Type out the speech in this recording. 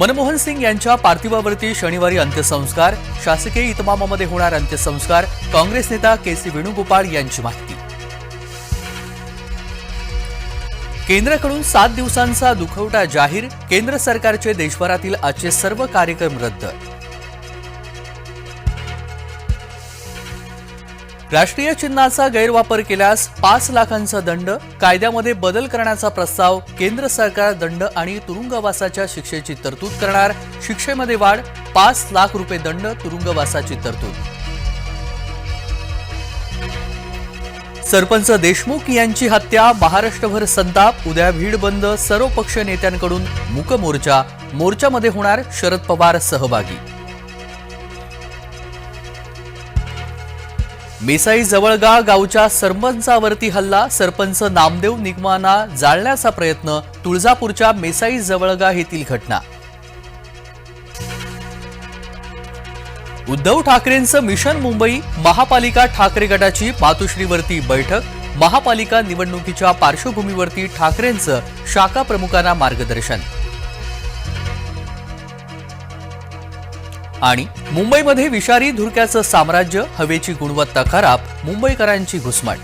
मनमोहन सिंग यांच्या पार्थिवावरती शनिवारी अंत्यसंस्कार शासकीय इतमामामध्ये होणार अंत्यसंस्कार काँग्रेस नेता के सी वेणुगोपाळ यांची माहिती. केंद्राकडून सात दिवसांचा दुखवटा जाहीर केंद्र सरकारचे देशभरातील आजचे सर्व कार्यक्रम रद्द. राष्ट्रीय चिन्हाचा गैरवापर केल्यास पाच लाखांचा दंड कायद्यामध्ये बदल करण्याचा प्रस्ताव केंद्र सरकार दंड आणि तुरुंगवासाच्या शिक्षेची तरतूद करणार. शिक्षेमध्ये वाढ पाच लाख रुपये दंड तुरुंगवासाची तरतूद. सरपंच देशमुख यांची हत्या महाराष्ट्रभर संताप उद्या भीड बंद सर्व पक्ष नेत्यांकडून मूक मोर्चा मोर्चामध्ये होणार शरद पवार सहभागी. मेसाई जवळगा गावच्या सरपंचावरती हल्ला सरपंच नामदेव निगमाना जाळण्याचा प्रयत्न तुळजापूरच्या मेसाई जवळगा येथील घटना. उद्धव ठाकरेंचं मिशन मुंबई महापालिका ठाकरे गटाची मातोश्रीवरती बैठक महापालिका निवडणुकीच्या पार्श्वभूमीवरती ठाकरेंचं शाखा प्रमुखांना मार्गदर्शन. आणि मुंबईमध्ये विषारी धुरक्याचं साम्राज्य हवेची गुणवत्ता खराब मुंबईकरांची घुसमट.